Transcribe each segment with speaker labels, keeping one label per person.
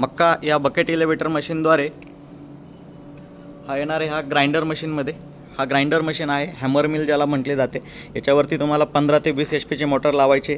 Speaker 1: मक्का या bucket elevator मशीनद्वारे हा येणार आहे हा ग्राइंडर मशीनमध्ये हा ग्राइंडर मशीन आहे हॅमर मिल ज्याला म्हटले जाते. याच्यावरती तुम्हाला पंधरा ते वीस एच पीचे मोटर लावायचे.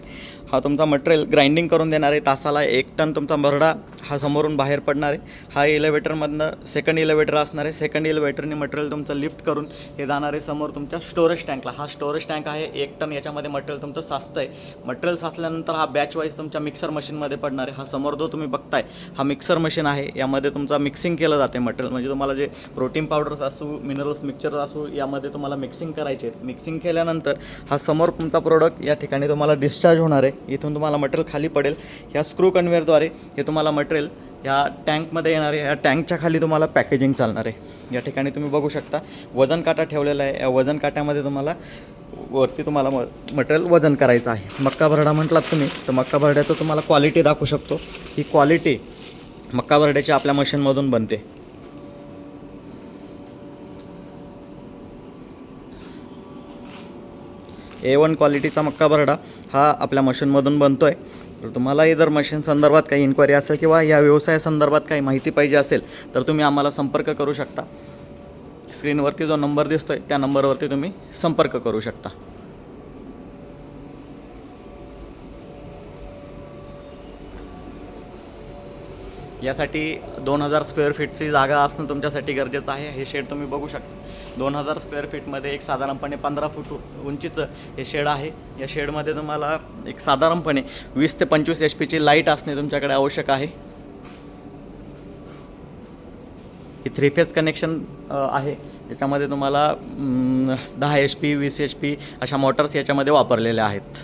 Speaker 1: हा तुमचा मटेरियल ग्राइंडिंग करून देणार आहे. तासाला एक टन तुमचा भरडा हा समोरून बाहेर पडणार आहे. हा इलेवेटरमधनं सेकंड इलेवेटर असणार आहे. सेकंड इलेवेटरने मटेरियल तुमचं लिफ्ट करून हे जाणार आहे समोर तुमच्या स्टोरेज टँकला हा स्टोरेज टँक आहे. एक टन याच्यामध्ये मटेरियल तुमचं साचतं आहे मटेरियल साचल्यानंतर हा बॅच वाईज तुमच्या मिक्सर मशीनमध्ये पडणार आहे. हा समोर जो तुम्ही बघताय हा मिक्सर मशीन आहे. यामध्ये तुमचा मिक्सिंग केलं जाते मटेरियल म्हणजे तुम्हाला जे प्रोटीन पावडर्स असू मिनरल्स मिक्सचर असू यामध्ये तुम्हाला मिक्सिंग करायचे आहेत. मिक्सिंग केल्यानंतर हा समोर तुमचा प्रोडक्ट या ठिकाणी तुम्हाला डिस्चार्ज होणार आहे. इथून तुम्हाला मटेरियल खाली पडेल. ह्या स्क्रू कन्वेअरद्वारे हे तुम्हाला मटेरियल ह्या टँकमध्ये येणार आहे ह्या टँकच्या खाली तुम्हाला पॅकेजिंग चालणार आहे. या ठिकाणी तुम्ही बघू शकता वजन काटा ठेवलेला आहे. या वजन काट्यामध्ये तुम्हाला वरती तुम्हाला म मटेरियल वजन करायचं आहे. मक्का भरडा म्हटलात तुम्ही तर मक्का भरड्याचं तुम्हाला क्वालिटी दाखवू शकतो. ही क्वालिटी मक्का भरड्याची आपल्या मशीनमधून बनते. ए वन क्वालिटीचा मक्का भरडा हा आपल्या मशीनमधून बनतो आहे तर तुम्हालाही जर मशीन संदर्भात काही इन्क्वायरी असेल किंवा या व्यवसायासंदर्भात काही माहिती पाहिजे असेल तर तुम्ही आम्हाला संपर्क करू शकता. स्क्रीनवरती जो नंबर दिसतो आहे त्या नंबरवरती तुम्ही संपर्क करू शकता. यासाठी दोन हजार स्क्वेअर फीटची जागा असणं तुमच्यासाठी गरजेचं आहे. हे शेड तुम्ही बघू शकता. दोन हजार स्क्वेअर फीटमध्ये एक साधारणपणे पंधरा फूट उंचीचं हे शेड आहे. या शेडमध्ये तुम्हाला एक साधारणपणे वीस ते पंचवीस एच पीची लाइट असणे तुमच्याकडे आवश्यक आहे. ही थ्री फेज कनेक्शन आहे. याच्यामध्ये तुम्हाला दहा एच पी वीस एच पी अशा मोटर्स याच्यामध्ये वापरलेल्या आहेत.